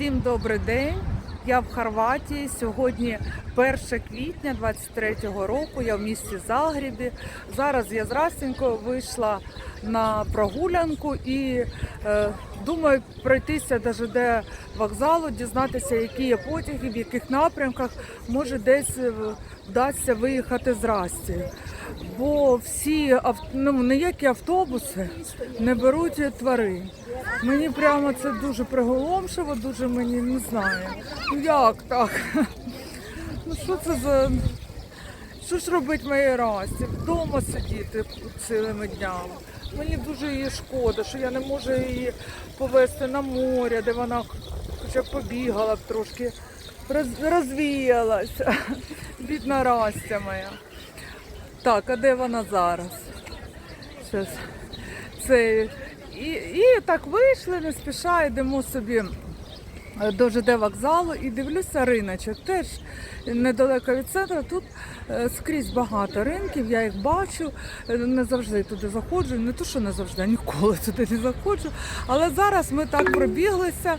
Всім добрий день. Я в Хорватії. Сьогодні 1 квітня 23-го року. Я в місті Загребі. Зараз я з Растінькою вийшла на прогулянку і е, думаю пройтися до вокзалу, дізнатися, які є потяги, в яких напрямках може десь е, вдасться виїхати з Расті. Бо всі ну, ніякі автобуси не беруть тварин. Мені прямо це дуже приголомшиво, дуже мені не знаю. Ну як так? Ну що це за. Що ж робить моїй Расті? Вдома сидіти цілими днями. Мені дуже її шкода, що я не можу її повезти на море, де вона хоча б побігала трошки, роз- розвіялася. Бідна Растя моя. Так, а де вона зараз? Щас. Це і, і так вийшли, не спіша, йдемо собі е, до ЖД вокзалу і дивлюся риночок. Теж недалеко від центру. Тут е, скрізь багато ринків, я їх бачу, е, не завжди туди заходжу. Не то, що не завжди, ніколи туди не заходжу. Але зараз ми так пробіглися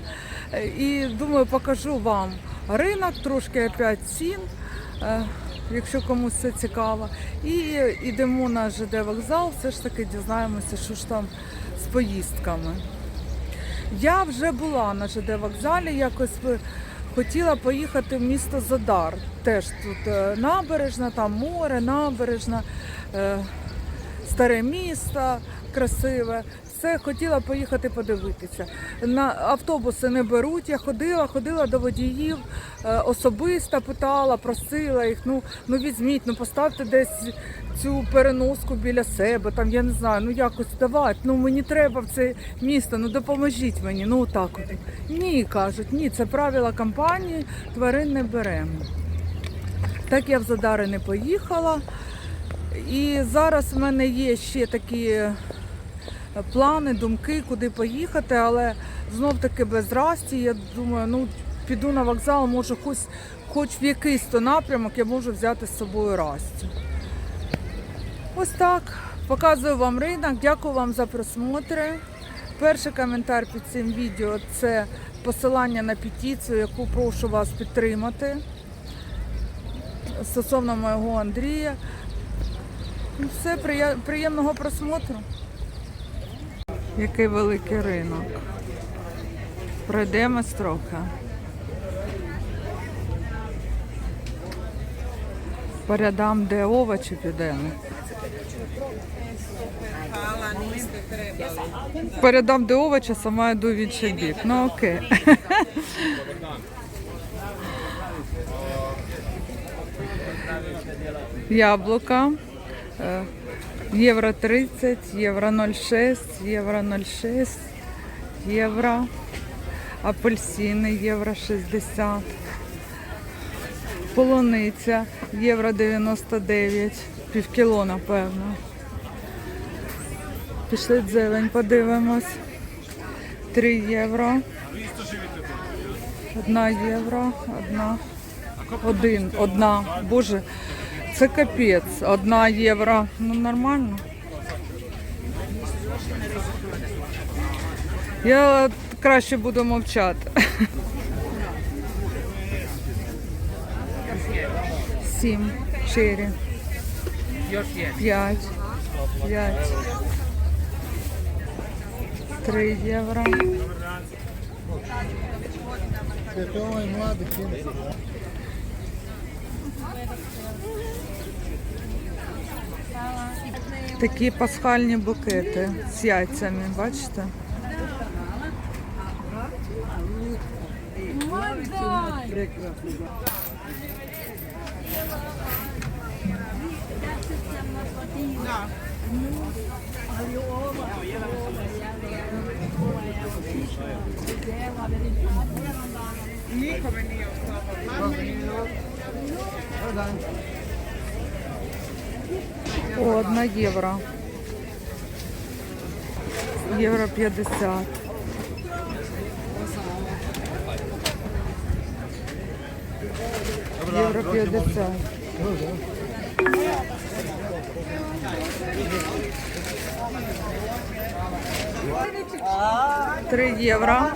і думаю, покажу вам ринок, трошки опять цін. Е, Якщо комусь це цікаво, і йдемо на ЖД вокзал, все ж таки дізнаємося, що ж там з поїздками. Я вже була на ЖД вокзалі, якось хотіла поїхати в місто Задар. Теж тут е, набережна, там море, набережна, е, старе місто красиве. Все хотіла поїхати подивитися. На автобуси не беруть. Я ходила, ходила до водіїв, е, особисто питала, просила їх. Ну, ну візьміть, ну поставте десь цю переноску біля себе. Там я не знаю, ну якось давайте. Ну мені треба в це місто. Ну допоможіть мені. Ну отак от. Ні, кажуть, ні, це правила компанії, тварин не беремо. Так я в Задари не поїхала. І зараз в мене є ще такі плани, думки, куди поїхати, але знов таки без расті. Я думаю, ну піду на вокзал, може, хоч, хоч в якийсь то напрямок я можу взяти з собою Растю. Ось так. Показую вам ринок. Дякую вам за просмотри. Перший коментар під цим відео це посилання на петицію, яку прошу вас підтримати стосовно моєго Андрія. Ну, Все, приємного просмотру. Який великий ринок. Пройдемось трохи. По де овочі підемо. По рядам, де овочі, сама йду в інший бік. Ну окей. Яблука. Євро 30, євро 0,6, євро 0,6, євро. Апельсини євро 60. Полуниця євро 99, півкіло, напевно. Пішли зелень, подивимось. 3 євро. Одна євро, одна. Один, одна. Боже, це капець. Одна євро. Ну нормально. Я краще буду мовчати. Сім, чотири, п'ять, п'ять, три євро. Такі пасхальні букети з яйцями, бачите? О, одна євро. Євро 50. Євро 50. Три євро.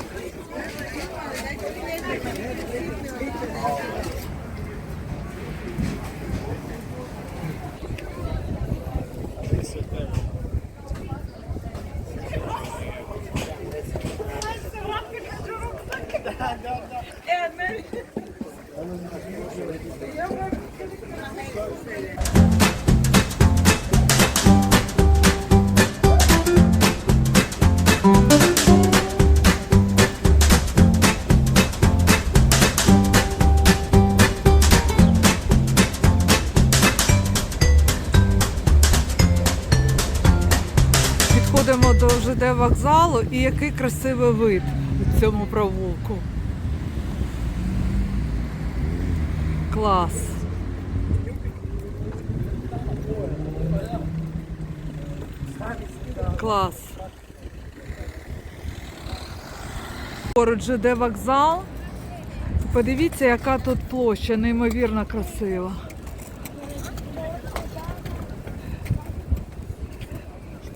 Підходимо до ЖД вокзалу і який красивий вид цьому провулку. Клас. Клас. Поруч ЖД вокзал. Подивіться, яка тут площа, неймовірно красива.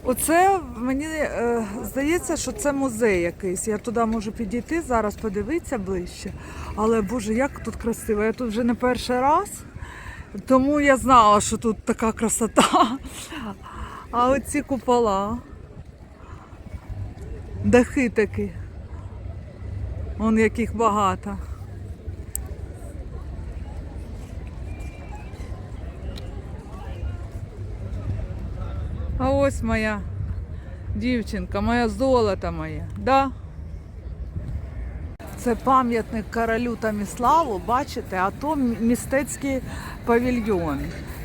Оце мені е, здається, що це музей якийсь. Я туди можу підійти зараз, подивитися ближче. Але Боже, як тут красиво. Я тут вже не перший раз, тому я знала, що тут така красота. А оці купола. Дахи такі. Вон яких багато. А ось моя дівчинка, моя золото моє. Да? Це пам'ятник королю Таміславу, бачите, а то містецький павільйон.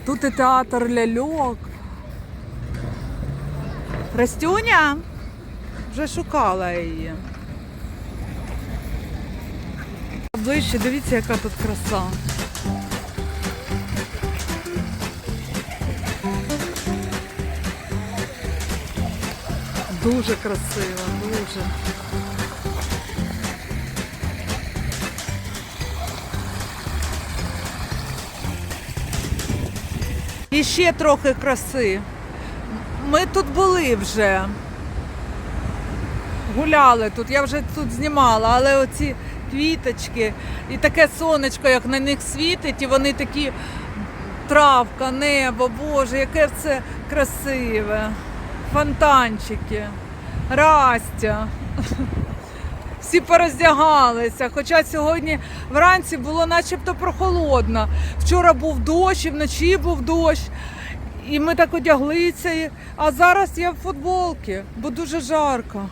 Тут і театр ляльок. Растюня вже шукала її. Ближче, дивіться, яка тут краса. Дуже красиво, дуже. І ще трохи краси. Ми тут були вже. Гуляли тут, я вже тут знімала, але оці квіточки і таке сонечко, як на них світить, і вони такі травка, небо, Боже, яке це красиве. Фонтанчики, Растя. Всі пороздягалися, хоча сьогодні вранці було начебто прохолодно. Вчора був дощ, і вночі був дощ. І ми так одяглися. А зараз я в футболці, бо дуже жарко.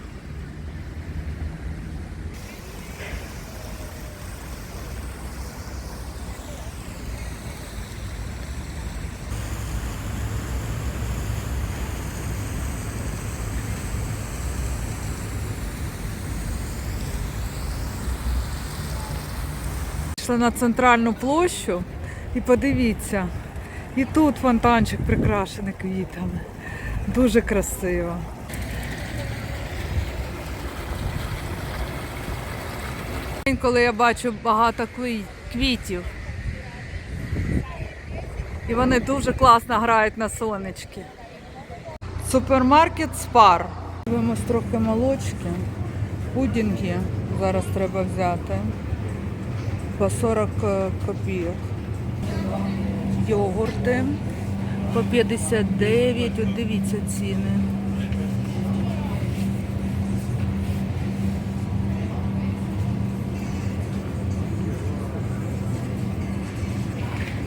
Пішла на центральну площу і подивіться, і тут фонтанчик прикрашений квітами. Дуже красиво. Коли я бачу багато квітів. І вони дуже класно грають на сонечки. Супермаркет Спар. Дивимось трохи молочки, пудінги зараз треба взяти по 40 е, копійок. Йогурти по 59, от дивіться ціни.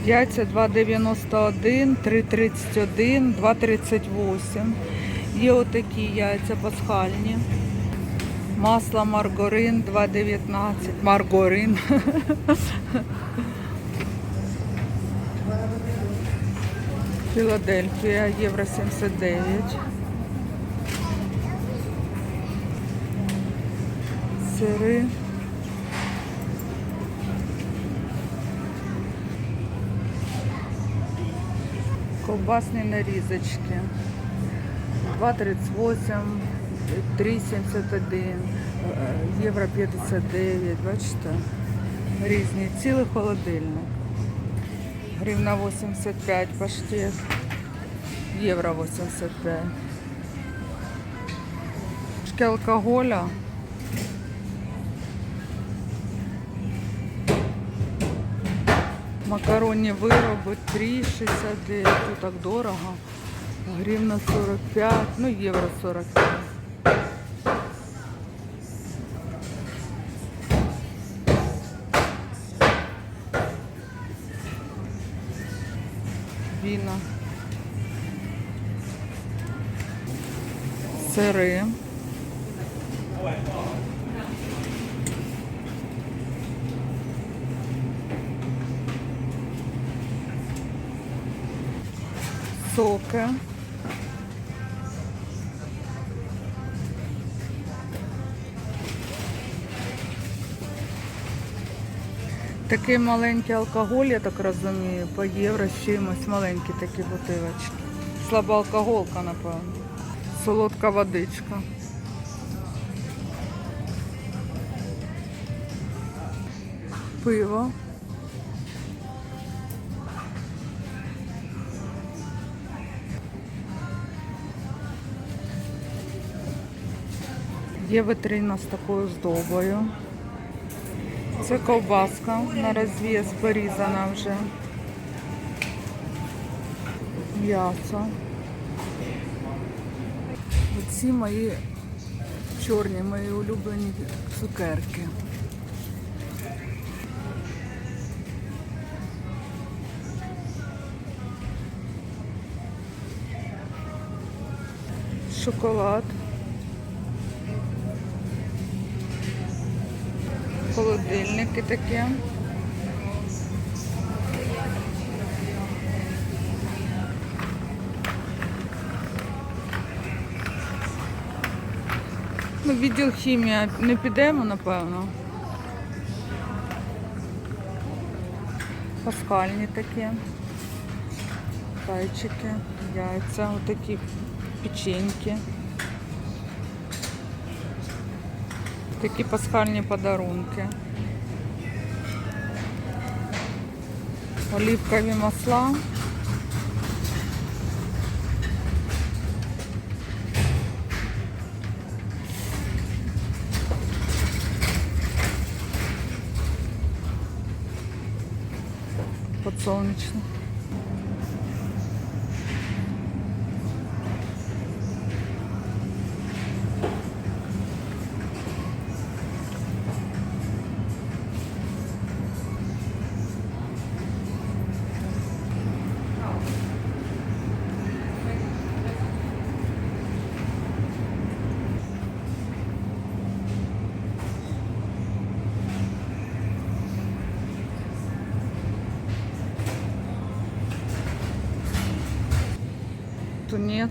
Яйця 2,91, 3,31, 2,38. Є отакі яйця пасхальні. Масло маргарин 2,19. Маргарин. Філадельфія, євро 79. Сири. Ковбасні нарізочки. 2,38, 3,71, е, євро 59, бачите? Різні. Цілий холодильник. Гривна 85 паштет. Євро 85. Шки алкоголя. Макаронні вироби 3,69. Тут так дорого. Гривна 45, ну євро 45. Віна. Сири. Соки. Такий маленький алкоголь, я так розумію, по євро з чимось маленькі такі бутилочки. Слаба алкоголка, напевно. Солодка водичка. Пиво. Є витрина з такою здобою. Це ковбаска на розв'яз порізана вже. М'ясо. Оці мої чорні, мої улюблені цукерки. Шоколад. Холодильники такі. Ну, відділ хімія не підемо, напевно. Паскальні такі. Зайчики, яйця, отакі печеньки. Такі пасхальні подарунки. Олівкові масла. Подсолнечный. Тунец.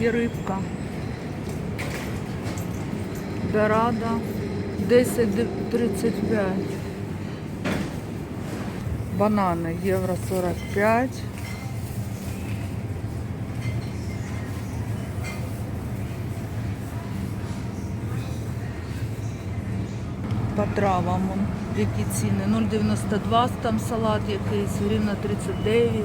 І рибка. Дорада 10,35. Банани євро 45. По травам, які ціни. 0,92 там салат якийсь, гривна 39.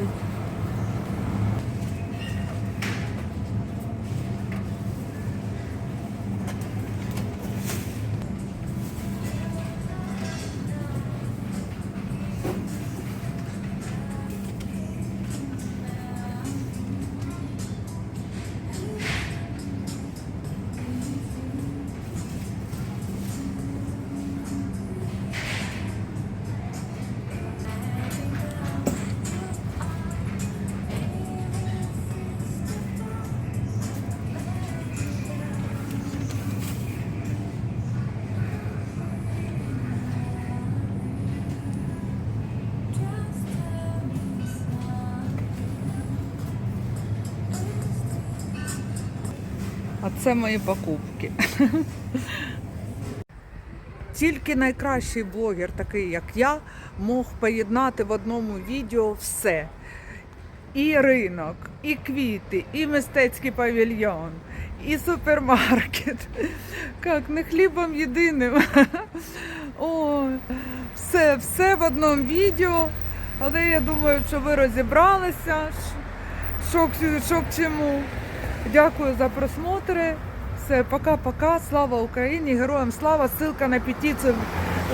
Це мої покупки. Тільки найкращий блогер, такий як я, мог поєднати в одному відео все. І ринок, і квіти, і мистецький павільйон, і супермаркет. Як не хлібом єдиним. О, все, все в одному відео. Але я думаю, що ви розібралися, що, що к чому. Дякую за просмотри. Все, пока-пока. Слава Україні, героям слава. Ссылка на петицію,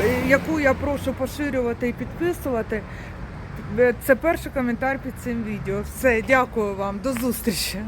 е, яку я прошу поширювати і підписувати. Е, Це перший коментар під цим відео. Все, дякую вам, до зустрічі.